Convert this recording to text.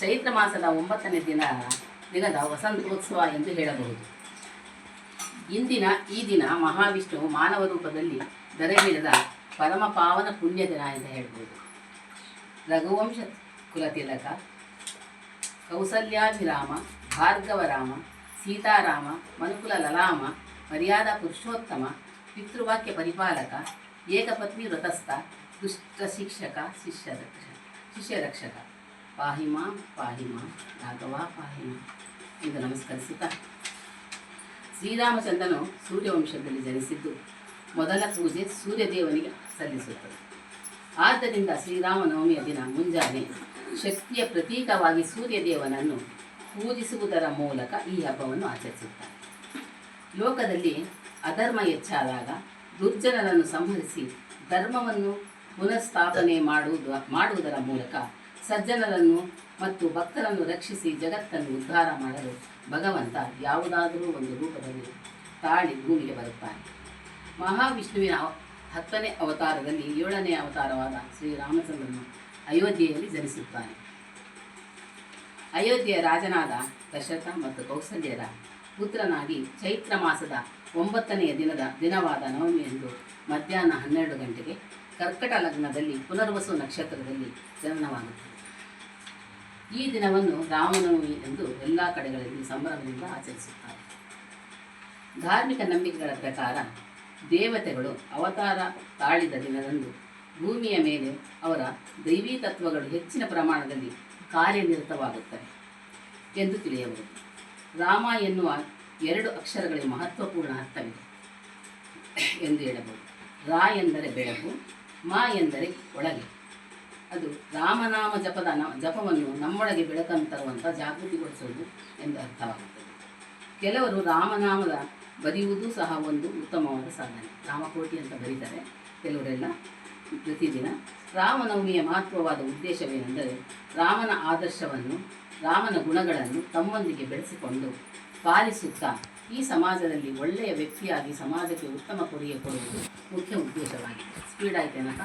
ಚೈತ್ರ ಮಾಸದ ಒಂಬತ್ತನೇ ದಿನ, ದಿನದ ವಸಂತೋತ್ಸವ ಎಂದು ಹೇಳಬಹುದು. ಇಂದಿನ ಈ ದಿನ ಮಹಾವಿಷ್ಣು ಮಾನವ ರೂಪದಲ್ಲಿ ದರೆಗಿಡದ ಪರಮ ಪಾವನ ಪುಣ್ಯ ದಿನ ಎಂದು ಹೇಳಬಹುದು. ರಘುವಂಶ ಕುಲತಿಲಕ, ಕೌಸಲ್ಯಾಭಿರಾಮ, ಭಾರ್ಗವರಾಮ, ಸೀತಾರಾಮ, ಮನುಕುಲ ಲಲಾಮ, ಮರ್ಯಾದಾ ಪುರುಷೋತ್ತಮ, ಪಿತೃವಾಕ್ಯ ಪರಿಪಾಲಕ, ಏಕಪತ್ನಿ ವ್ರತಸ್ಥ, ದುಷ್ಟ ಶಿಕ್ಷಕ, ಶಿಷ್ಯ ಶಿಷ್ಯರಕ್ಷಕ ಶಿಷ್ಯ ರಕ್ಷಕ. ಪಾಹಿಮಾ, ಪಾಹಿಮ ರಾಘವ ಪಾಹಿಮ ಎಂದು ನಮಸ್ಕರಿಸುತ್ತಾ. ಶ್ರೀರಾಮಚಂದ್ರನು ಸೂರ್ಯವಂಶದಲ್ಲಿ ಜನಿಸಿದ್ದು. ಮೊದಲ ಪೂಜೆ ಸೂರ್ಯದೇವನಿಗೆ ಸಲ್ಲಿಸುತ್ತದೆ. ಆದ್ದರಿಂದ ಶ್ರೀರಾಮನವಮಿಯ ದಿನ ಮುಂಜಾನೆ ಶಕ್ತಿಯ ಪ್ರತೀಕವಾಗಿ ಸೂರ್ಯದೇವನನ್ನು ಪೂಜಿಸುವುದರ ಮೂಲಕ ಈ ಹಬ್ಬವನ್ನು ಆಚರಿಸುತ್ತಾರೆ. ಲೋಕದಲ್ಲಿ ಅಧರ್ಮ ಹೆಚ್ಚಾದಾಗ ದುರ್ಜನರನ್ನು ಸಂಹರಿಸಿ ಧರ್ಮವನ್ನು ಪುನಃಸ್ಥಾಪನೆ ಮಾಡುವುದು ಮಾಡುವುದರ ಮೂಲಕ ಸಜ್ಜನರನ್ನು ಮತ್ತು ಭಕ್ತರನ್ನು ರಕ್ಷಿಸಿ ಜಗತ್ತನ್ನು ಉದ್ಧಾರ ಮಾಡಲು ಭಗವಂತ ಯಾವುದಾದರೂ ಒಂದು ರೂಪದಲ್ಲಿ ತಾಳಿ ಭೂಮಿಗೆ ಬರುತ್ತಾನೆ. ಮಹಾವಿಷ್ಣುವಿನ ಹತ್ತನೇ ಅವತಾರದಲ್ಲಿ ಏಳನೇ ಅವತಾರವಾದ ಶ್ರೀರಾಮಚಂದ್ರನು ಅಯೋಧ್ಯೆಯಲ್ಲಿ ಜನಿಸುತ್ತಾನೆ. ಅಯೋಧ್ಯೆಯ ರಾಜನಾದ ದಶರಥ ಮತ್ತು ಕೌಸಲ್ಯರ ಪುತ್ರನಾಗಿ ಚೈತ್ರ ಮಾಸದ ಒಂಬತ್ತನೆಯ ದಿನದ ದಿನವಾದ ನವಮಿಯಂದು ಮಧ್ಯಾಹ್ನ ಹನ್ನೆರಡು ಗಂಟೆಗೆ ಕರ್ಕಟ ಲಗ್ನದಲ್ಲಿ ಪುನರ್ವಸು ನಕ್ಷತ್ರದಲ್ಲಿ ಜನನವಾಗುತ್ತದೆ. ಈ ದಿನವನ್ನು ರಾಮನವಮಿ ಎಂದು ಎಲ್ಲ ಕಡೆಗಳಲ್ಲಿ ಸಂಭ್ರಮದಿಂದ ಆಚರಿಸುತ್ತಾರೆ. ಧಾರ್ಮಿಕ ನಂಬಿಕೆಗಳ ಪ್ರಕಾರ ದೇವತೆಗಳು ಅವತಾರ ತಾಳಿದ ದಿನದಂದು ಭೂಮಿಯ ಮೇಲೆ ಅವರ ದೈವೀ ತತ್ವಗಳು ಹೆಚ್ಚಿನ ಪ್ರಮಾಣದಲ್ಲಿ ಕಾರ್ಯನಿರತವಾಗುತ್ತವೆ ಎಂದು ತಿಳಿಯಬಹುದು. ರಾಮ ಎನ್ನುವ ಎರಡು ಅಕ್ಷರಗಳಿಗೆ ಮಹತ್ವಪೂರ್ಣ ಅರ್ಥವಿದೆ ಎಂದು ಹೇಳಬಹುದು. ರಾ ಎಂದರೆ ಬೆಳಕು, ಮಾ ಎಂದರೆ ಒಳಗೆ. ಅದು ರಾಮನಾಮ ಜಪದ ಜಪವನ್ನು ನಮ್ಮೊಳಗೆ ಬೆಳಕನ್ನು ತರುವಂಥ ಜಾಗೃತಿಗೊಳಿಸುವುದು ಎಂದು ಅರ್ಥವಾಗುತ್ತದೆ. ಕೆಲವರು ರಾಮನಾಮದ ಬರೆಯುವುದು ಸಹ ಒಂದು ಉತ್ತಮವಾದ ಸಾಧನೆ. ರಾಮಕೋಟಿ ಅಂತ ಬರೀತಾರೆ ಕೆಲವರೆಲ್ಲ ಪ್ರತಿದಿನ. ರಾಮನವಮಿಯ ಮಹತ್ವವಾದ ಉದ್ದೇಶವೇನೆಂದರೆ ರಾಮನ ಆದರ್ಶವನ್ನು, ರಾಮನ ಗುಣಗಳನ್ನು ತಮ್ಮೊಂದಿಗೆ ಬೆಳೆಸಿಕೊಂಡು ಪಾಲಿಸುತ್ತಾ ಈ ಸಮಾಜದಲ್ಲಿ ಒಳ್ಳೆಯ ವ್ಯಕ್ತಿಯಾಗಿ ಸಮಾಜಕ್ಕೆ ಉತ್ತಮ ಕೊಡುಗೆ ಕೊಡುವುದು ಮುಖ್ಯ ಉದ್ದೇಶವಾಗಿದೆ. ಸ್ಪೀಡ್ ಆಯ್ತೇನಕ್ಕ